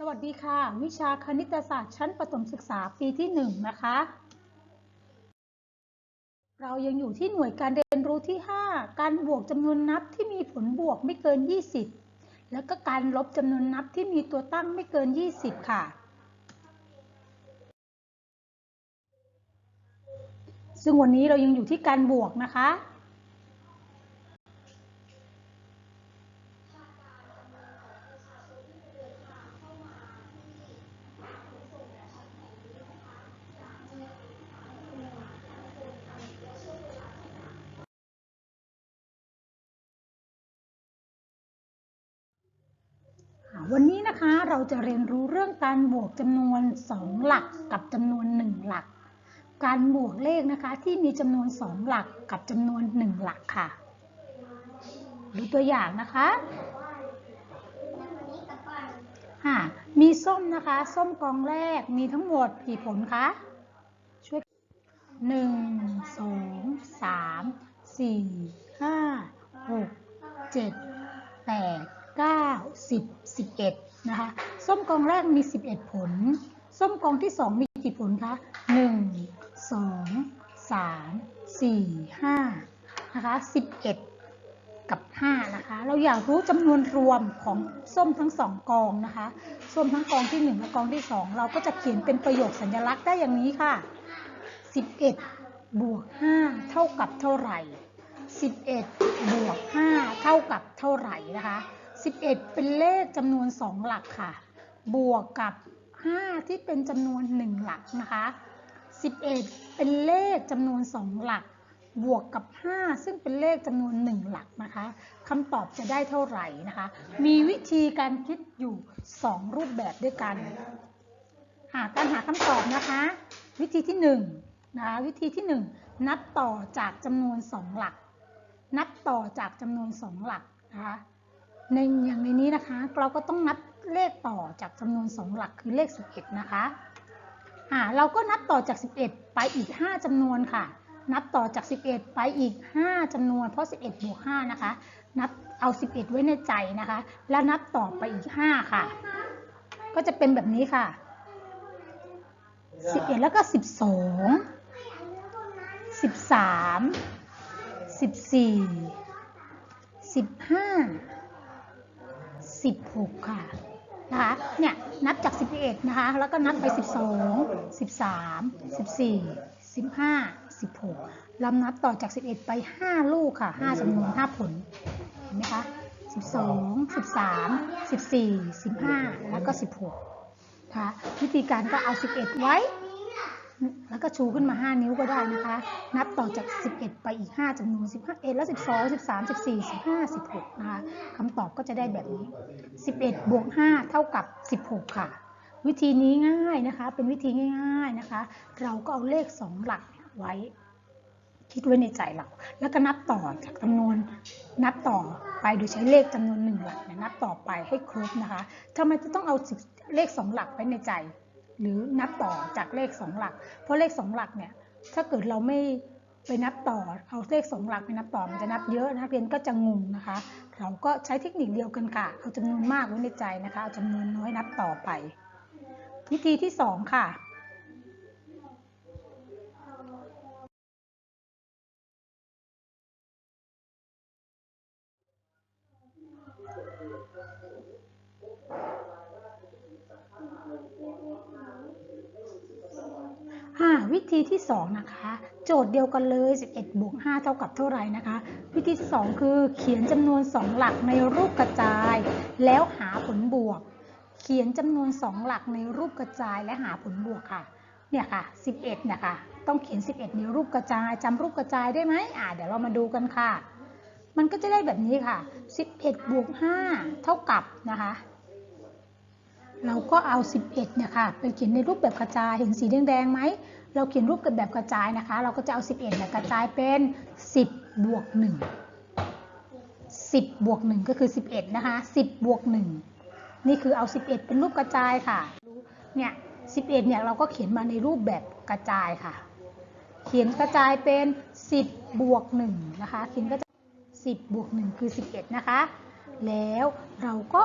สวัสดีค่ะ วิชาคณิตศาสตร์ชั้นประถมศึกษาปีที่1นะคะ เรายังอยู่ที่หน่วยการเรียนรู้ที่ 5 การบวกจำนวนนับที่มีผลบวกไม่เกิน 20 แล้วก็การลบจำนวนนับที่มีตัวตั้งไม่เกิน 20 ค่ะ ซึ่งวันนี้เรายังอยู่ที่การบวกนะคะ วันนี้นะคะเราจะเรียนรู้เรื่องการบวกจำนวน 2 หลักกับจำนวน 1 หลัก การบวกเลขนะคะที่มีจำนวน 2 หลักกับจำนวน 1 หลักค่ะ ดูตัวอย่างนะคะอ่ามีส้มนะคะ ส้มกองแรกมีทั้งหมดกี่ผลคะช่วยหนึ่งสองสามสี่ห้าหกเจ็ดแปดเก้าสิบ สิบเอ็ดนะคะส้มกองแรกมีสิบเอ็ดผล ส้มกองที่สองมีกี่ผลคะหนึ่งสองสามสี่ห้านะคะสิบเอ็ดกับห้านะคะ เราอยากรู้จำนวนรวมของส้มทั้งสองกองนะคะ ส้มทั้งกองที่หนึ่งและกองที่สองเราก็จะเขียนเป็นประโยคสัญลักษณ์ได้อย่างนี้ค่ะ 11 บวก 5 เท่ากับเท่าไหร่ 11 บวก 5 เท่ากับเท่าไหร่นะคะ 11 เป็นเลขจำนวน 2 หลักค่ะ บวกกับ 5 ที่เป็นจำนวน 1 หลักนะคะ 11 เป็นเลขจำนวน 2 หลัก บวกกับ 5 ซึ่งเป็นเลขจำนวน 1 หลักนะคะคำตอบจะได้เท่าไหร่นะคะ มีวิธีการคิดอยู่ 2 รูปแบบด้วยกันหาการหาคำตอบนะคะ วิธีที่1นะคะวิธีที่ 1 นับต่อจากจำนวน 2 หลัก นับต่อจากจำนวน 2 หลักนะคะ ในอย่างในนี้นะคะ เราก็ต้องนับเลขต่อจากจำนวน2หลักคือเลข 11 นะคะอ่าเราก็นับต่อจาก 11 ไปอีก 5จำนวนค่ะ นับต่อจาก 11 ไปอีก 5จำนวน เพราะ 11 บวก 5 นะคะ นับเอา 11 ไว้ในใจนะคะ แล้วนับต่อไปอีก 5 ค่ะ ก็จะเป็นแบบนี้ค่ะ 11 แล้วก็ 12 13 14 15 16 ค่ะนะคะเนี่ยนับจาก 11 นะคะ แล้วก็นับไป 12 13 14 15 16ลำนับต่อจาก 11 ไป 5 ลูกค่ะ 5จำนวน 5 ผล เห็นไหมคะ 12 13 14 15 แล้วก็ 16ค่ะวิธีการก็เอา 11 ไว้ แล้วก็ชูขึ้นมา 5 นิ้วก็ได้นะคะ นับต่อจาก 11 ไปอีก 5จำนวน15เอ็ดแล้ว 12 13 14 15 16 นะคะคำตอบก็จะได้แบบนี้ 11 บวก 5 เท่ากับ 16 ค่ะ วิธีนี้ง่ายนะคะ เป็นวิธีง่าย ๆนะคะ เราก็เอาเลข 2 หลักไว้ คิดไว้ในใจเรา แล้วก็นับต่อจากจำนวน นับต่อไปโดยใช้เลขจำนวนหนึ่งหลักนับต่อไปให้ครบนะคะทำไมจะต้องเอาเลข 2 หลักไว้ในใจ หรือนับต่อจากเลข2หลัก เพราะเลข2หลักเนี่ยถ้าเกิดเราไม่ไปนับต่อเอาเลข2หลักไปนับต่อมันจะนับเยอะนักเรียนก็จะงงนะคะ เราก็ใช้เทคนิคเดียวกันค่ะเอาจำนวนมากไว้ในใจนะคะเอาจำนวนน้อยนับต่อไป วิธีที่2ค่ะ อ่า วิธีที่ 2 นะคะ โจทย์เดียวกันเลย 11บวก5เท่ากับเท่าไหร่นะคะ วิธีที่2คือเขียนจำนวน 2 หลักในรูปกระจาย แล้วหาผลบวก เขียนจำนวน 2 หลักในรูปกระจายและหาผลบวกค่ะ เนี่ยค่ะ 11 นะคะ ต้องเขียน 11 ในรูปกระจายจำรูปกระจายได้ไหมอ่าเดี๋ยวเรามาดูกันค่ะ มันก็จะได้แบบนี้ค่ะ 11บวก5เท่ากับนะคะ เราก็เอา 11เนี่ยค่ะไปเขียนในรูปแบบกระจายเห็นสีแดงๆไหมเราเขียนรูปแบบกระจายนะคะ เราก็จะเอา 11เนี่ยกระจายเป็น 10 บวก 1 10 บวก 1 ก็คือ 11 นะคะ 10 บวก 1 นี่คือเอา 11 เป็นรูปกระจายค่ะเนี่ย11เนี่ยเราก็เขียนมาในรูปแบบกระจายค่ะ เขียนกระจายเป็น 10 บวก 1 นะคะ เขียนกระจาย10 บวก 1 คือ 11 นะคะ แล้วเราก็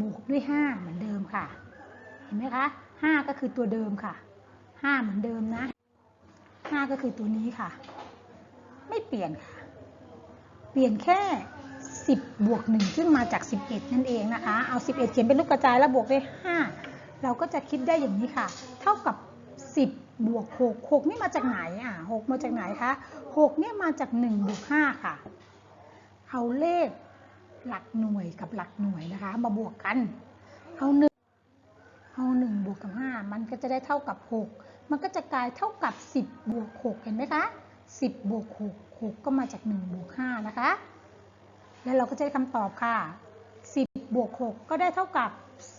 บวกด้วย 5 เหมือนเดิมค่ะ เห็นไหมคะ 5 ก็คือตัวเดิมค่ะ 5 เหมือนเดิมนะ 5 ก็คือตัวนี้ค่ะ ไม่เปลี่ยนค่ะ เปลี่ยนแค่ 10 บวก 1 ซึ่งมาจาก 11 นั่นเองนะคะ เอา 11 เขียนเป็นรูปกระจายแล้วบวกด้วย 5 เราก็จะคิดได้อย่างนี้ค่ะ เท่ากับ 10 บวก 6 6 นี่มาจากไหนอะ 6 มาจากไหนคะ 6 เนี่ยมาจาก 1 บวก 5 ค่ะ เอาเลข หลักหน่วยกับหลักหน่วยนะคะ มาบวกกัน เอาหนึ่งเอาหนึ่งบวกกับห้ามันก็จะได้เท่ากับหกมันก็จะกลายเท่ากับสิบบวกหกเห็นไหมคะสิบบวกหกหกก็มาจากหนึ่งบวกห้านะคะ แล้วเราก็จะได้คำตอบค่ะสิบบวกหกก็ได้เท่ากับ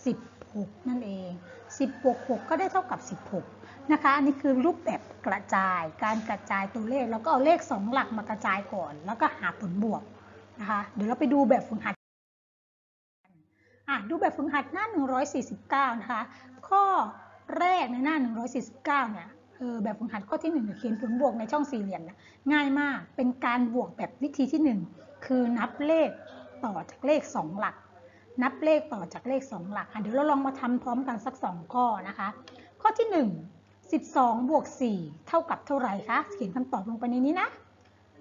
สิบหกนั่นเองสิบบวกหกก็ได้เท่ากับสิบหกนะคะอันนี้คือรูปแบบกระจาย การกระจายตัวเลข แล้วก็เอาเลขสองหลักมากระจายก่อน แล้วก็หาผลบวก นะคะ เดี๋ยวเราไปดูแบบฝึกหัดอะดูแบบฝึกหัดหน้า 149 นะคะ ข้อแรกในหน้า 149 เนี่ยเออแบบฝึกหัดข้อที่1เนี่ยเขียนผลบวกในช่องสี่เหลี่ยมนะง่ายมากเป็นการบวกแบบวิธีที่ 1 คือนับเลขต่อจากเลข 2 หลัก นับเลขต่อจากเลข 2 หลักอะเดี๋ยวเราลองมาทำพร้อมกันสัก 2 ข้อนะคะ ข้อที่ 1 12บวก4เท่ากับเท่าไหร่คะเขียนคำตอบลงไปในนี้นะ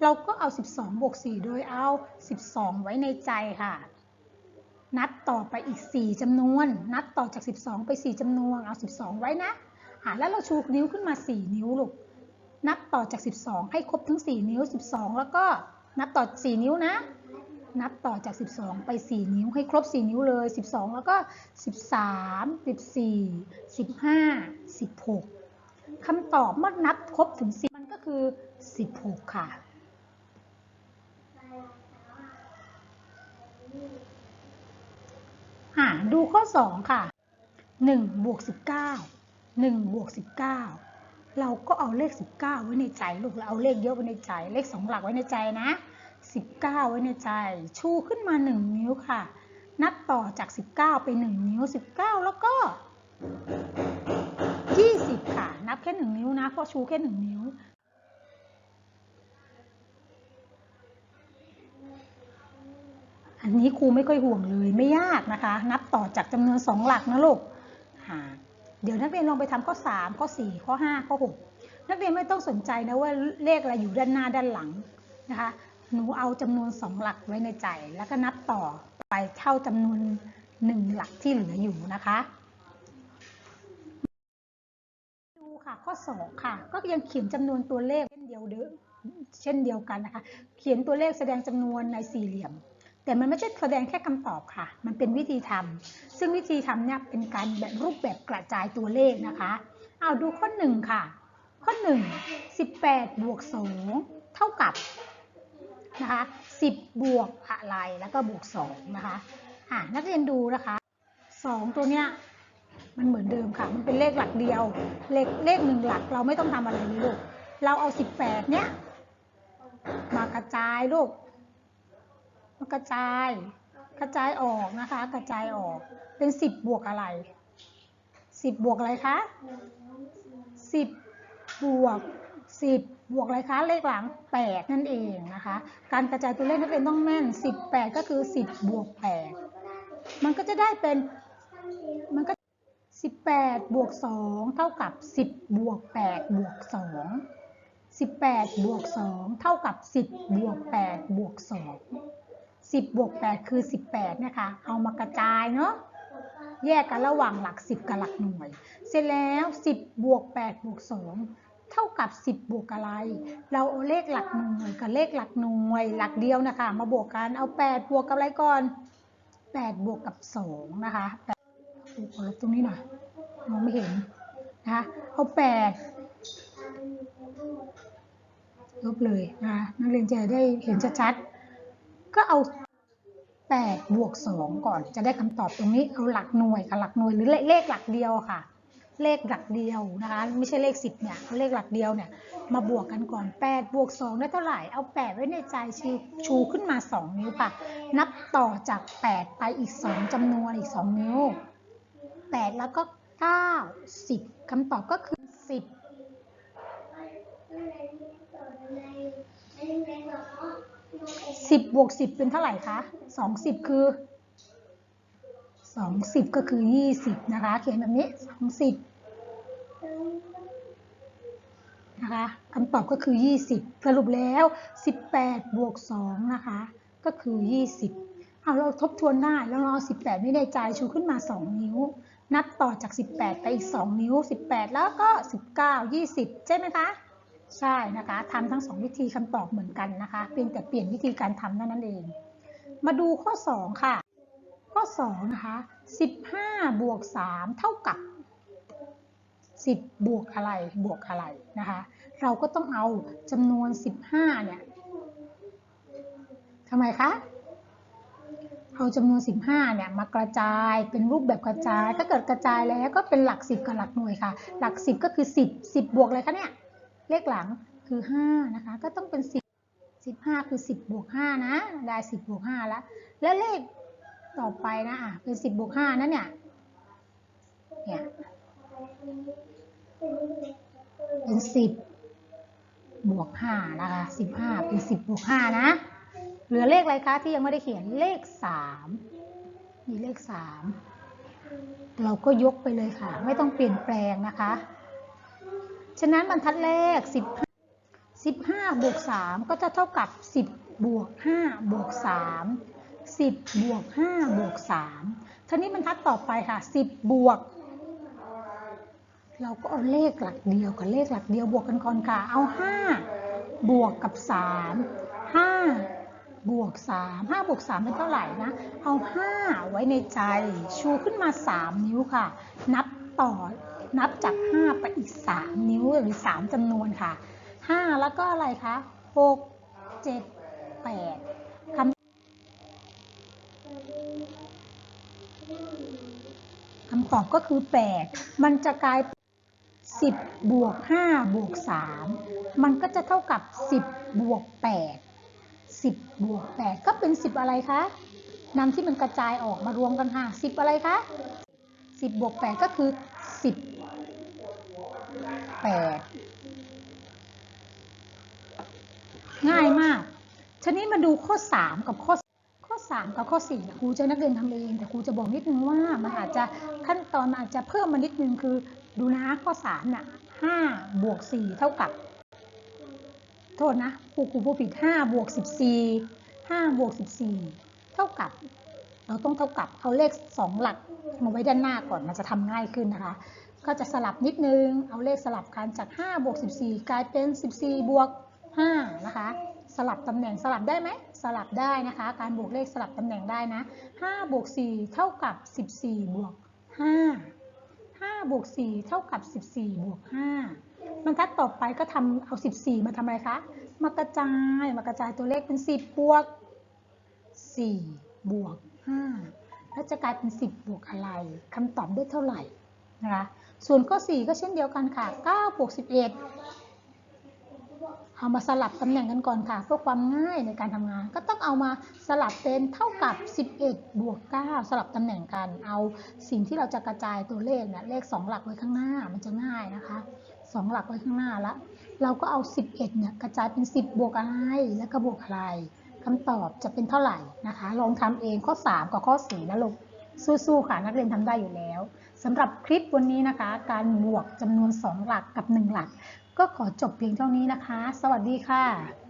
เราก็เอา 12 บวก 4 โดยเอา 12 ไว้ในใจค่ะ นับต่อไปอีก 4จำนวน นับต่อจาก 12 ไป 4จำนวน เอา 12 ไว้นะอะแล้วเราชูนิ้วขึ้นมา 4 นิ้วลูก นับต่อจาก 12 ให้ครบทั้ง 4 นิ้ว 12 แล้วก็นับต่อ 4 นิ้วนะ นับต่อจาก 12 ไป 4 นิ้ว ให้ครบ 4 นิ้วเลย 12 แล้วก็ 13 14 15 16คำตอบเมื่อนับครบถึง 10 มันก็คือ 16 ค่ะ อ่าดูข้อ 2 ค่ะ1บวก19 1บวก19 เราก็เอาเลข 19 ไว้ในใจลูกเราเอาเลขเยอะไว้ในใจ เลข 2 หลักไว้ในใจนะ 19 ไว้ในใจ ชูขึ้นมา 1 นิ้วค่ะ นับต่อจาก 19 ไป 1 นิ้ว 19 แล้วก็ 20 ค่ะ นับแค่ 1 นิ้วนะเพราะชูแค่ 1 นิ้ว อันนี้ครูไม่ค่อยห่วงเลยไม่ยากนะคะ นับต่อจากจำนวน 2 หลักนะลูกเดี๋ยวนักเรียนลองไปทำข้อ 3 ข้อ 4 ข้อ 5 ข้อ 6 นักเรียนไม่ต้องสนใจนะว่าเลขอะไรอยู่ด้านหน้าด้านหลังนะคะ หนูเอาจำนวน 2 หลักไว้ในใจ แล้วก็นับต่อไปเท่าจำนวน 1 หลักที่เหลืออยู่นะคะดูค่ะข้อ 2 ค่ะ ก็ยังเขียนจำนวนตัวเลขเช่นเดียวเด้อเช่นเดียวกันนะคะ เขียนตัวเลขแสดงจำนวนในสี่เหลี่ยม แต่มันไม่ใช่แสดงแค่คำตอบค่ะ มันเป็นวิธีทำซึ่งวิธีทำเนี่ยเป็นการแบบรูปแบบกระจายตัวเลขนะคะเอาดูข้อ1ค่ะ ข้อ1 18บวก2เท่ากับนะคะ10บวกอะไรแล้วก็บวก2นะคะอะนักเรียนดูนะคะ2ตัวเนี้ยมันเหมือนเดิมค่ะ มันเป็นเลขหลักเดียว เลขเลขหนึ่งหลักเราไม่ต้องทำอะไรเลยลูก เราเอา18เนี้ยมากระจายลูก มากระจาย กระจายออกนะคะ กระจายออก เป็น10บบวกอะไร10บบวกอะไรคะ10บบวก10บบวกอะไรคะเลขหลัง8นั่นเองนะคะ การกระจายตัวเลขนักเรียนต้องแม่น18ก็คือ10บบวก8มันก็จะได้เป็นมันก็18บแปดบวก2เท่ากับ10บบวก8บวก2 18บแปดบวก2เท่ากับ10บบวก8บวก2 10บวก8คือ 18 นะคะ เอามากระจายเนาะ แยกกันระหว่างหลัก 10 กับหลักหน่วย เสร็จแล้ว 10บวก8บวก2เท่ากับ 10บวกอะไร เราเอาเลขหลักหน่วยกับเลขหลักหน่วย หลักเดียวนะคะ มาบวกกัน เอา 8 บวกกับอะไรก่อน 8 บวกกับ 2 นะคะ8ขอลบตรงนี้หน่อย มองไม่เห็นนะคะ เอา 8 ลบเลยนะคะ นักเรียนจะได้เห็นชัดๆ ก็เอา8บวก2ก่อน จะได้คำตอบตรงนี้เอาหลักหน่วยกับหลักหน่วยหรือเลขหลักเดียวค่ะ เลขหลักเดียวนะคะไม่ใช่เลข 10เนี่ยเอาเลขหลักเดียวเนี่ยมาบวกกันก่อน8บวก2ได้เท่าไหร่เอา8ไว้ในใจชูชูขึ้นมา 2 นิ้วค่ะ นับต่อจาก 8 ไปอีก 2จำนวนอีก 2 นิ้ว 8 แล้วก็ 9 10คำตอบก็คือ 10 10บบวก10เป็นเท่าไหร่คะ2 10คือสองสิบก็คือยี่สิบนะคะ เขียนแบบนี้สองสิบนะคะคำตอบก็คือยี่สิบสรุปแล้วสิบแปดบวกสองนะคะ ก็คือยี่สิบเอาเราทบทวนได้แล้วเราเอาสิบแปดไม่ในใจชูขึ้นมาสองนิ้ว นับต่อจาก18ไปอีก2นิ้ว18แปดแล้วก็19 20ใช่ไหมคะ ใช่นะคะทำทั้ง2วิธีคำตอบเหมือนกันนะคะเพียงแต่เปลี่ยนวิธีการทำเท่านั้นเอง มาดูข้อ 2 ค่ะ ข้อ2นะคะ15บวก3เท่ากับ 10 บวกอะไรบวกอะไรนะคะเราก็ต้องเอาจำนวน 15เนี่ยทำไมคะเอาจำนวน 15เนี่ยมากระจายเป็นรูปแบบกระจาย ถ้าเกิดกระจายแล้วก็เป็นหลัก 10 กับหลักหน่วยค่ะ หลัก 10 ก็คือ 10 10 บวกเลยคะเนี่ย เลขหลังคือ5นะคะ ก็ต้องเป็น 10 15 คือ 10บวก5นะ ได้ 10บวก5แล้ว แล้วเลขต่อไปนะอะเป็น 10บวก5นะเนี่ยเนี่ยเป็น 10 บวก5นะคะ 15 เป็น 10บวก5นะ เหลือเลขอะไรคะที่ยังไม่ได้เขียนเลขสามมีเลขสามเราก็ยกไปเลยค่ะ ไม่ต้องเปลี่ยนแปลงนะคะ ฉะนั้นบรรทัดแรกสิบสิบวกสามก็จะเท่ากับสิบวกห้าบวกสามสิบวกห้าบวกสามทีนี้บรรทัดต่อไปค่ะสิบวก เราก็เอาเลขหลักเดียวกับเลขหลักเดียวบวกกันก่อนค่ะ เอาห้าบวกกับสามห้าบวก 3 5 บวก 3 เป็นเท่าไหร่นะ เอา 5 ไว้ในใจ ชูขึ้นมา 3 นิ้วค่ะ นับต่อ นับจาก 5 ไปอีก 3 นิ้วหรือ 3จำนวนค่ะ 5 แล้วก็อะไรคะ 6 7 8คำคำตอบก็คือ 8 มันจะกลายเป็น10 บวก 5 บวก 3 มันก็จะเท่ากับ 10 บวก 8 10 บวก 8 ก็เป็น 10 อะไรคะนำที่มันกระจายออกมารวมกันค่ะ 10 อะไรคะ 10 บวก 8 ก็คือ 10 8ง่ายมาก ทีนี้มาดูข้อ3กับข้อข้อ3กับข้อ4เนี่ครูจะนักเรียนทำเอง แต่ครูจะบอกนิดนึงว่ามันอาจจะขั้นตอนอาจจะเพิ่มมานิดนึงคือ ดูนะข้อ3น่ะ5บวก4เท่ากับ โทษนะครูครูผู้ผิด5บวก14 5บวก14เท่ากับ เราต้องเท่ากับเอาเลข2หลักมาไว้ด้านหน้าก่อนมันจะทำง่ายขึ้นนะคะ ก็จะสลับนิดนึง เอาเลขสลับกันจาก 5 บวก 14 กลายเป็น 14 บวก 5 นะคะ สลับตำแหน่งสลับได้ไหม สลับได้นะคะ การบวกเลขสลับตำแหน่งได้นะ 5 บวก 4 เท่ากับ 14 บวก 5 5 บวก 4 เท่ากับ 14 บวก 5บรรทัดต่อไปก็ทำเอา 14 มาทำอะไรคะ มากระจาย มากระจายตัวเลขเป็น 10 บวก 4 บวก 5 แล้วจะกลายเป็น 10 บวกอะไรคำตอบได้เท่าไหร่นะคะ ส่วนข้อ 4 ก็เช่นเดียวกันค่ะ9บวก11 เอามาสลับตำแหน่งกันก่อนค่ะเพื่อความง่ายในการทำงาน ก็ต้องเอามาสลับเป็นเท่ากับ 11 บวก 9 สลับตำแหน่งกัน เอาสิ่งที่เราจะกระจายตัวเลขเนี่ยเลข 2 หลักไว้ข้างหน้ามันจะง่ายนะคะ2หลักไว้ข้างหน้าแล้วเราก็เอา 11 เนี่ยกระจายเป็น 10 บวกอะไร แล้วก็บวกอะไรคำตอบจะเป็นเท่าไหร่นะคะ ลองทำเองข้อ 3 กับข้อ 4 นะลูก สู้ๆ ค่ะ นักเรียนทำได้อยู่แล้ว สำหรับคลิปวันนี้นะคะ การบวกจำนวน 2 หลักกับ 1 หลัก ก็ขอจบเพียงเท่านี้นะคะ สวัสดีค่ะ